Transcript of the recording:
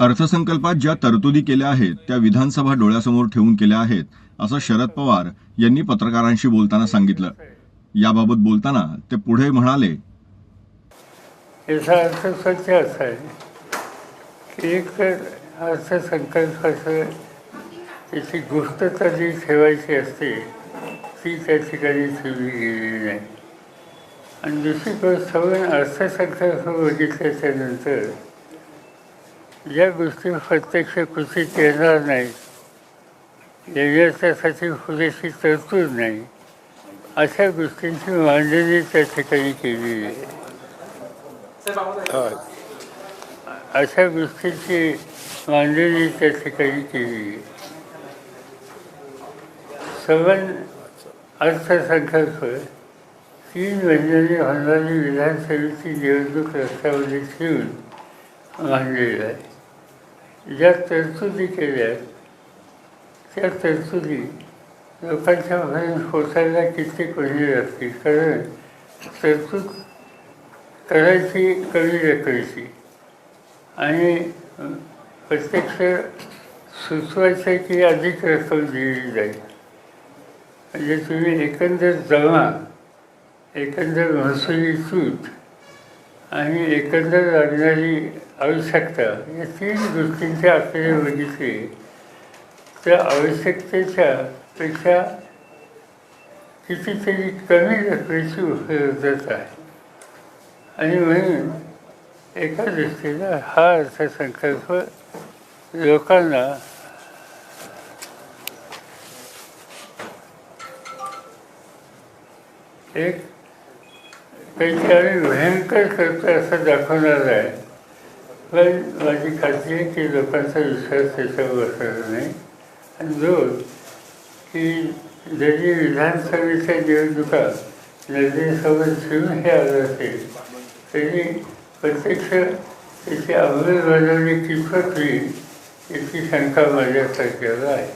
अर्थसंकल्पात ज्या तरतुदी केल्या आहेत त्या विधानसभा डोळ्यासमोर ठेवून केल्या आहेत असं शरद पवार यांनी पत्रकारांशी बोलताना सांगितलं. याबाबत बोलताना ते पुढे म्हणाले याचा अर्थ असा आहे की एक तर अर्थसंकल्पाचं त्याची गुप्तता जी ठेवायची असते ती त्या ठिकाणी ठेवली गेलेली नाही. आणि दुसरी गोष्ट अर्थसंकल्प बघितल्याच्यानंतर ज्या गोष्टी प्रत्यक्ष कृतीत येणार नाहीत येण्याच्यासाठी पुरेशी तरतूद नाही अशा गोष्टींची मांडणी त्या ठिकाणी केलेली आहे. अशा गोष्टींची मांडणी त्या ठिकाणी केली सवन अर्थसंकल्प तीन महिन्यांनी होणारी विधानसभेची निवडणूक रस्त्यामध्ये ठेवून मांडलेला आहे. ज्या तरतुदी केल्या त्या तरतुदी लोकांच्या पर्यंत पोचायला कित्येक महिने लागतील कारण तरतूद करायची कमी रकमेची आणि प्रत्यक्ष सुचवायचं की अधिक रक्कम दिली जाईल. म्हणजे तुम्ही एकंदर जमा एकंदर महसुली सूट आणि एकंदर लागणारी आवश्यकता या तीन गोष्टींचे आपल्याला बघितले त्या आवश्यकतेच्या पेक्षा कितीतरी कमी रकमेची उपलब्धता आहे. आणि म्हणून एका दृष्टीनं हा अर्थसंकल्प लोकांना एक काहीतरी आम्ही भयंकर करतो असं दाखवणार आहे. पण माझी खात्री आहे की लोकांचा विश्वास त्याच्यावर बसणार नाही. आणि दोन की जरी विधानसभेच्या निवडणुका नदीसोबत ठेवून हे आलं असेल तरी प्रत्यक्ष त्याची अंमलबजावणी कितपत होईल याची शंका माझ्यासारख्याला आहे.